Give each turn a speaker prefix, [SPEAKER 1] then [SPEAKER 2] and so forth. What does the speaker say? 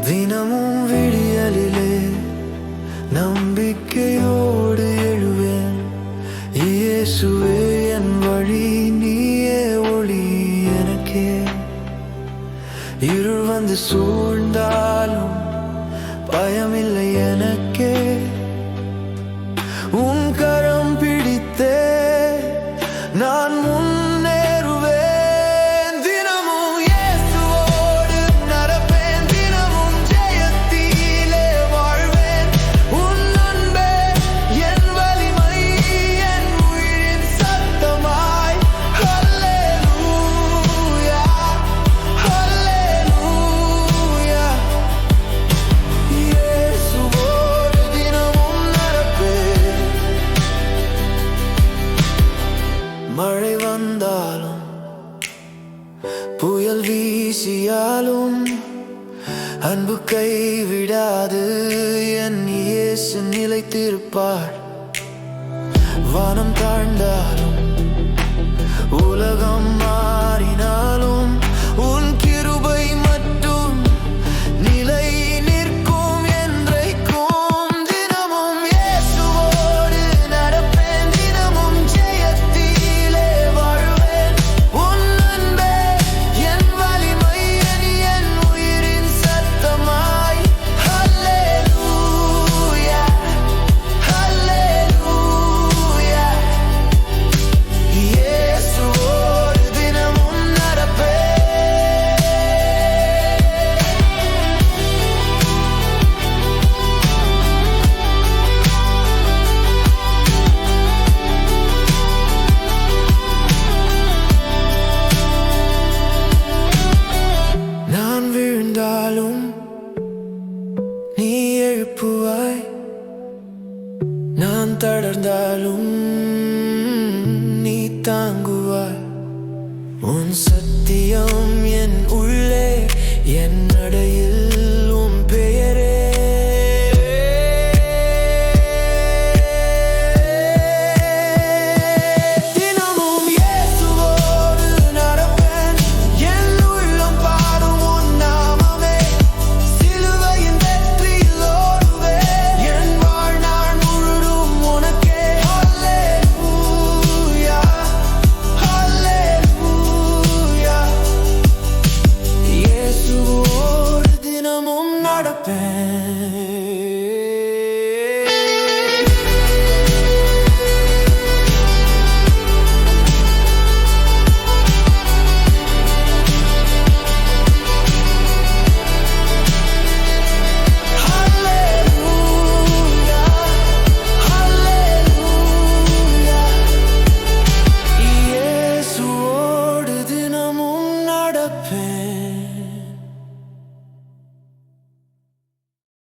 [SPEAKER 1] தினமும் விடியலிலே நம்பிக்கையோடு எழுவேன். இயேசுவே என் வழி நீயே ஒளி எனக்கே. இருள் வந்து சூழ்ந்தாலும் பயமில்லை எனக்கே. வீசியாலும் அன்பு கைவிடாது. என் இயேசு நிலைத்திருப்பார். வானம் தாழ்ந்தாலும் உலகம் மாறினார் நான் தளர்ந்தாலும் நீ தாங்குவாய். உன் 때.